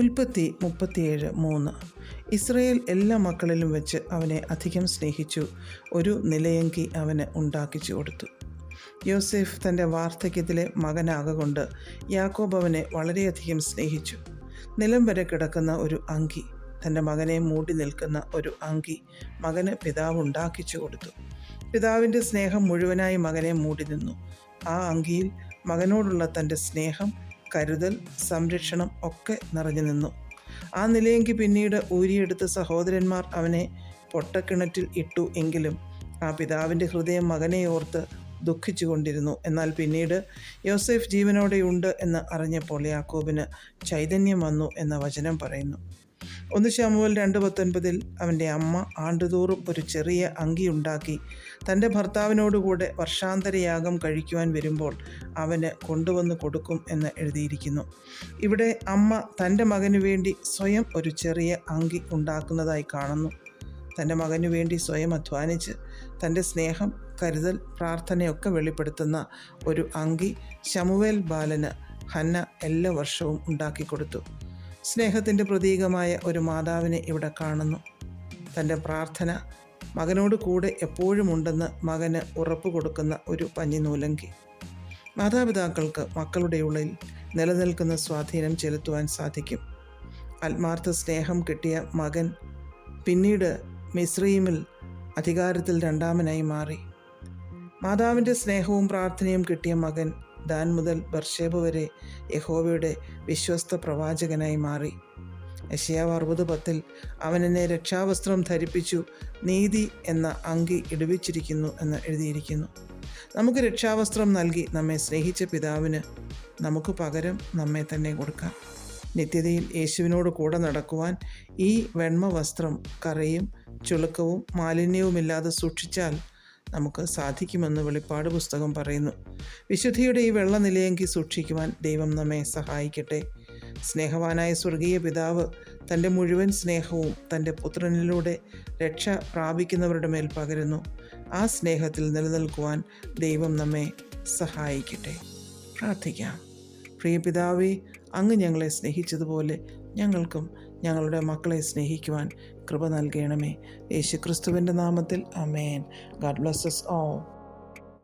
ഉൽപ്പത്തി മുപ്പത്തിയേഴ് മൂന്ന്. ഇസ്രയേൽ എല്ലാ മക്കളിലും വെച്ച് അവനെ അധികം സ്നേഹിച്ചു. ഒരു നിലയങ്കി അവന് ഉണ്ടാക്കിച്ചു കൊടുത്തു. യോസെഫ് തന്റെ വാർദ്ധക്യത്തിലെ മകനാകൊണ്ട് യാക്കോബ് അവനെ വളരെയധികം സ്നേഹിച്ചു. നിലം വരെ കിടക്കുന്ന ഒരു അങ്കി തന്റെ മകനെ മൂടി നിൽക്കുന്ന ഒരു അങ്കി മകന് പിതാവ് ഉണ്ടാക്കിച്ചു കൊടുത്തു. പിതാവിന്റെ സ്നേഹം മുഴുവനായി മകനെ മൂടി നിന്നു. ആ അങ്കിയിൽ മകനോടുള്ള തന്റെ സ്നേഹം കരുതൽ സംരക്ഷണം ഒക്കെ നിറഞ്ഞു നിന്നു. ആ നിലയെങ്കിൽ പിന്നീട് ഊരിയെടുത്ത് സഹോദരന്മാർ അവനെ പൊട്ടക്കിണറ്റിൽ ഇട്ടു എങ്കിലും ആ പിതാവിന്റെ ഹൃദയം മകനെ ഓർത്ത് ദുഃഖിച്ചു കൊണ്ടിരുന്നു എന്നാൽ പിന്നീട് യോസെഫ് ജീവനോടെയുണ്ട് എന്ന് അറിഞ്ഞപ്പോൾ യാക്കോബിന് ചൈതന്യം വന്നു എന്ന വചനം പറയുന്നു. ഒന്ന് ശാമുവൽ രണ്ട് പത്തൊൻപതിൽ അവന്റെ അമ്മ ആണ്ടുതോറും ഒരു ചെറിയ അങ്കി ഉണ്ടാക്കി. തന്റെ ഭർത്താവിനോടുകൂടെ വർഷാന്തരയാഗം കഴിക്കുവാൻ വരുമ്പോൾ അവന് കൊണ്ടുവന്ന് കൊടുക്കും എന്ന് എഴുതിയിരിക്കുന്നു. ഇവിടെ അമ്മ തന്റെ മകനു വേണ്ടി സ്വയം ഒരു ചെറിയ അങ്കി ഉണ്ടാക്കുന്നതായി കാണുന്നു. തന്റെ മകനു വേണ്ടി സ്വയം അധ്വാനിച്ച് തന്റെ സ്നേഹം കരുതൽ പ്രാർത്ഥനയൊക്കെ വെളിപ്പെടുത്തുന്ന ഒരു അങ്കി ശമുവേൽ ബാലന് ഹന്ന എല്ലാ വർഷവും ഉണ്ടാക്കി കൊടുത്തു. സ്നേഹത്തിന്റെ പ്രതീകമായ ഒരു മാതാവിനെ ഇവിടെ കാണുന്നു. തന്റെ പ്രാർത്ഥന മകനോട് കൂടെ എപ്പോഴുമുണ്ടെന്ന് മകന് ഉറപ്പ് കൊടുക്കുന്ന ഒരു പഞ്ഞിനൂലങ്കി. മാതാപിതാക്കൾക്ക് മക്കളുടെ ഉള്ളിൽ നിലനിൽക്കുന്ന സ്വാധീനം ചെലുത്തുവാൻ സാധിക്കും. ആത്മാർത്ഥ സ്നേഹം കിട്ടിയ മകൻ പിന്നീട് മിശ്രീമിൽ അധികാരത്തിൽ രണ്ടാമനായി മാറി. മാതാവിന്റെ സ്നേഹവും പ്രാർത്ഥനയും കിട്ടിയ മകൻ ദാൻ മുതൽ ബർഷേബ് വരെ യഹോവയുടെ വിശ്വസ്ത പ്രവാചകനായി മാറി. യശയാവ് അറുപത് പത്തിൽ അവനെന്നെ രക്ഷാവസ്ത്രം ധരിപ്പിച്ചു നീതി എന്ന അങ്കി ഇടുവിച്ചിരിക്കുന്നു എന്ന് എഴുതിയിരിക്കുന്നു. നമുക്ക് രക്ഷാവസ്ത്രം നൽകി നമ്മെ സ്നേഹിച്ച പിതാവിന് നമുക്ക് പകരം നമ്മെ തന്നെ കൊടുക്കാം. നിത്യതയിൽ യേശുവിനോട് കൂടെ നടക്കുവാൻ ഈ വെണ്മ വസ്ത്രം കറയും ചുളുക്കവും മാലിന്യവുമില്ലാതെ സൂക്ഷിച്ചാൽ നമുക്ക് സാധിക്കുമെന്ന് വെളിപ്പാട് പുസ്തകം പറയുന്നു. വിശുദ്ധിയുടെ ഈ വെള്ള നിലയെങ്കിൽ സൂക്ഷിക്കുവാൻ ദൈവം നമ്മെ സഹായിക്കട്ടെ. സ്നേഹവാനായ സ്വർഗീയ പിതാവ് തന്റെ മുഴുവൻ സ്നേഹവും തന്റെ പുത്രനിലൂടെ രക്ഷ പ്രാപിക്കുന്നവരുടെ മേൽ പകരുന്നു. ആ സ്നേഹത്തിൽ നിലനിൽക്കുവാൻ ദൈവം നമ്മെ സഹായിക്കട്ടെ. പ്രാർത്ഥിക്കാം. പ്രിയ പിതാവേ അങ്ങ് ഞങ്ങളെ സ്നേഹിച്ചതുപോലെ ഞങ്ങൾക്കും ഞങ്ങളുടെ മക്കളെ സ്നേഹിക്കുവാൻ കൃപ നൽകണമേ. യേശു ക്രിസ്തുവിന്റെ നാമത്തിൽ അമേൻ ഗാഡ് ബ്ലസ്സസ് ഓ